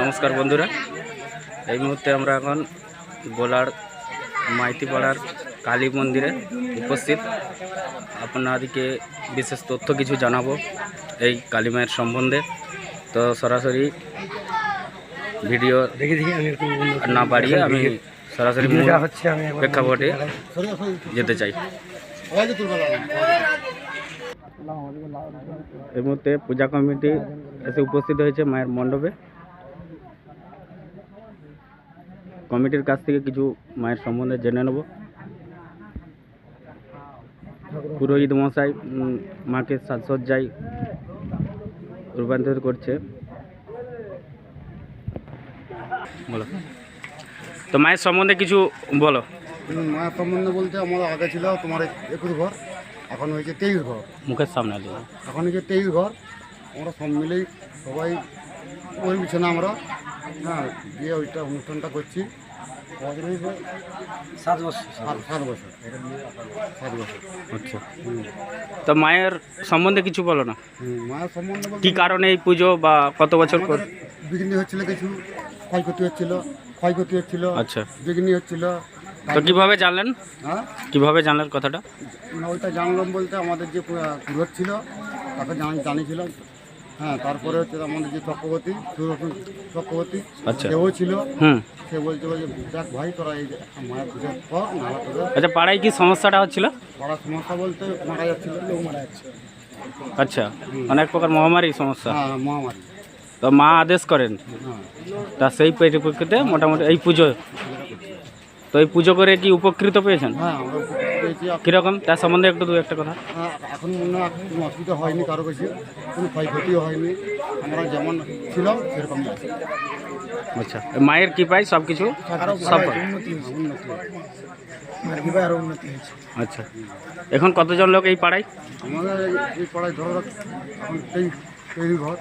নমস্কার বন্ধুরা। এই মুহূর্তে আমরা এখন গোলার মাইতিপাড়ার কালী মন্দিরে উপস্থিত। আপনাদেরকে বিশেষ তথ্য কিছু জানাব এই কালী মায়ের সম্বন্ধে। তো সরাসরি ভিডিও না বাড়িয়ে আমি সরাসরি প্রেক্ষাপটে যেতে চাই। এই মুহূর্তে পূজা কমিটি এসে উপস্থিত হয়েছে মায়ের মণ্ডপে। কমিটির কাছ থেকে কিছু মায়ের সম্বন্ধে জেনে নেব। পুরোহিত মশাই মাকে সাজসজ্জায় রূপান্তর করছে। বলো। তো মায়ের সম্বন্ধে কিছু বলো। মায়ের সম্বন্ধে বলতে আমার আগে ছিল তোমার একুশ ঘর এখন হয়েছে তেইশ ঘর। মুখের সামনে এখন হয়েছে তেইশ ঘর। আমরা সব মিলেই সবাই ওই বিছানা আমরা হ্যাঁ দিয়ে ওইটা অনুষ্ঠানটা করছি। সাত বছর। সাত সাত বছর। সাত বছর। আচ্ছা। তো মায়ের সম্বন্ধে কিছু বলো না? হুম, মায়ের সম্বন্ধে কি কারণে এই পুজো বা কত বছর পর? বিঘ্নি হচ্ছিল কিছু ক্ষয়ক্ষতি হচ্ছিল ক্ষয়ক্ষতি হচ্ছিল আচ্ছা। বিঘ্নি হচ্ছিল। তো কীভাবে জানলেন? হ্যাঁ? কীভাবে জানলেন কথাটা? ওইটা জানলাম বলতে আমাদের যে পুরোহিত ছিল তাকে জান জানিয়েছিলাম। হ্যাঁ তারপরে হচ্ছে আমাদের যে চক্রবর্তী সুদর্শন চক্রবর্তী আচ্ছা। সেও ছিল। হুম। সে বলছে যে দেখ ভাই তোরা এই মায়ের পুজো কর নাহলে তোদের আচ্ছা পাড়ায় কি সমস্যাটা হচ্ছিল? পাড়ার সমস্যা বলতে মারা যাচ্ছিল লোক মারা যাচ্ছে। আচ্ছা অনেক প্রকার মহামারী সমস্যা। হ্যাঁ মহামারী। তো মা আদেশ করেন হ্যাঁ। তা সেই পরিপ্রেক্ষিতে মোটামুটি এই পুজো। তো এই পুজো করে কি উপকৃত পেয়েছেন? হ্যাঁ আমরা পেয়েছি। কীরকম? তার সম্বন্ধে একটু দু একটা কথা। হ্যাঁ, এখন মনে হয় কোনো অসুবিধা হয়নি কারও বেশি কোনো ক্ষয়ক্ষতিও হয়নি। আমরা যেমন ছিলাম সেরকমই আছি। আচ্ছা মায়ের কি পাই সব কিছু সব উন্নতি উন্নতি আমার উন্নতি হয়েছে। আচ্ছা এখন কতজন লোক এই পাড়ায়? আমাদের এই- এই পাড়ায় ধরো এখন তেইশ ঘর?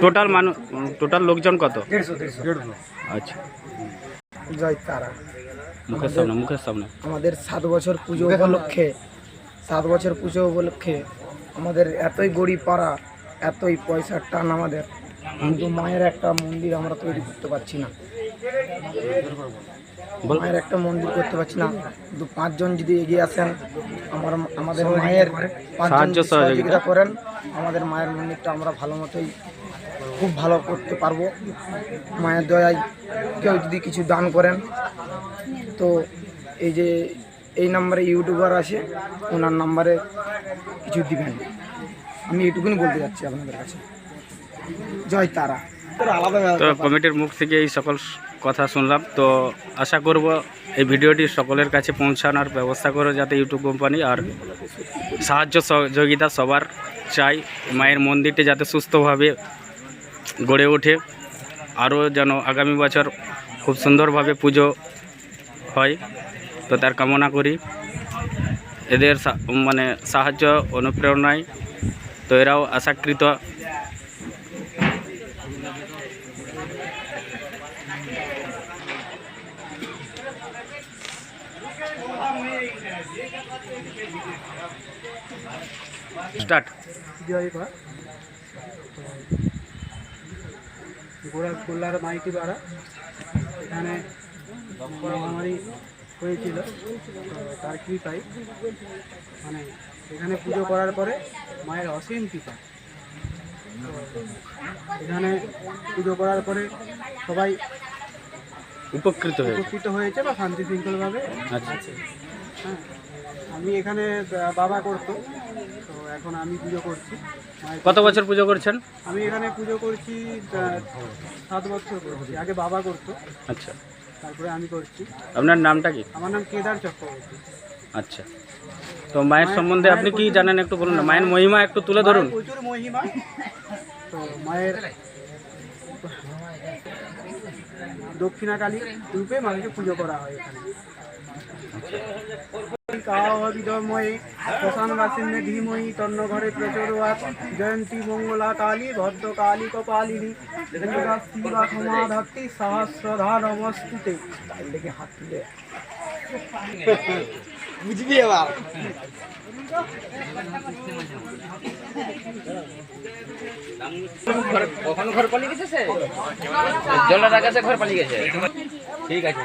টোটাল মানুষ টোটাল লোকজন কত? দেড়শো। আচ্ছা। জয় তারা। মুখের সামনে মুখের সামনে। আমাদের সাত বছর পুজো উপলক্ষে সাত বছর পুজো উপলক্ষে আমাদের এতই গরিব পাড়া এতই পয়সার টান আমাদের। কিন্তু মায়ের একটা মন্দির আমরা তৈরি করতে পারছি না। মায়ের একটা মন্দির করতে পারছি না। কিন্তু পাঁচজন যদি এগিয়ে আসেন আমার আমাদের মায়ের পাঁচজন। সহযোগিতা। করেন আমাদের মায়ের মন্দিরটা আমরা ভালো মতোই খুব ভালো করতে পারব। মায়ের দয়ায় কেউ যদি কিছু দান করেন, তো এই যে এই নাম্বারে ইউটিউবার আছে, ওনার নাম্বারে কিছু দিবেন। আমি এইটুকুনি বলতে যাচ্ছি আপনাদের কাছে। জয় তারা। তো কমিটির মুখ থেকে এই সকল কথা শুনলাম। তো আশা করব এই ভিডিওটি সকলের কাছে পৌঁছানোর ব্যবস্থা করো যাতে ইউটিউব কোম্পানি আর সাহায্য সহযোগিতা সবার চাই। মায়ের মন্দিরটি যাতে সুস্থভাবে গড়ে ওঠে। আরও যেন আগামী বছর খুব সুন্দরভাবে পুজো হয় তো তার কামনা করি। এদের সা- মানে সাহায্য অনুপ্রেরণায় তো এরাও আশাকৃত। স্টার্ট। গোড়া গোল্লার মাইতি পাড়া এখানে মহামারী হয়েছিল তার কৃপাই মানে এখানে পুজো করার পরে মায়ের অসীম কৃপা। তো এখানে পুজো করার পরে সবাই উপকৃত উপকৃত হয়েছে বা শান্তি শৃঙ্খলভাবে আচ্ছা। হ্যাঁ আমি এখানে বাবা করতো তো এখন আমি পুজো করছি। কত বছর পুজো করছেন? আমি এখানে পুজো করছি সাত বছর করছি। আগে বাবা করতো। আচ্ছা। তারপরে আমি করছি। আপনার নামটা কি? আমার নাম কেদার চক্রবর্তী। আচ্ছা। তো মায়ের সম্বন্ধে আপনি কি জানেন একটু বলুন না? মায়ের মহিমা একটু তুলে ধরুন। প্রচুর মহিমা। তো মায়ের দক্ষিণাকালী রূপে মাকে পুজো করা হয় এখানে। সাহৃদময়ে শ্মশানবাসিন্যে ধীময়ী তন্নঘরে প্রচরুয়া জয়ন্তী মঙ্গলা কালী ভদ্রকালী কপালিনী। শিবা সমাধাত্রী সহস্রধা নমস্তুতে ঘর পালিয়ে গেছে। ঠিক আছে।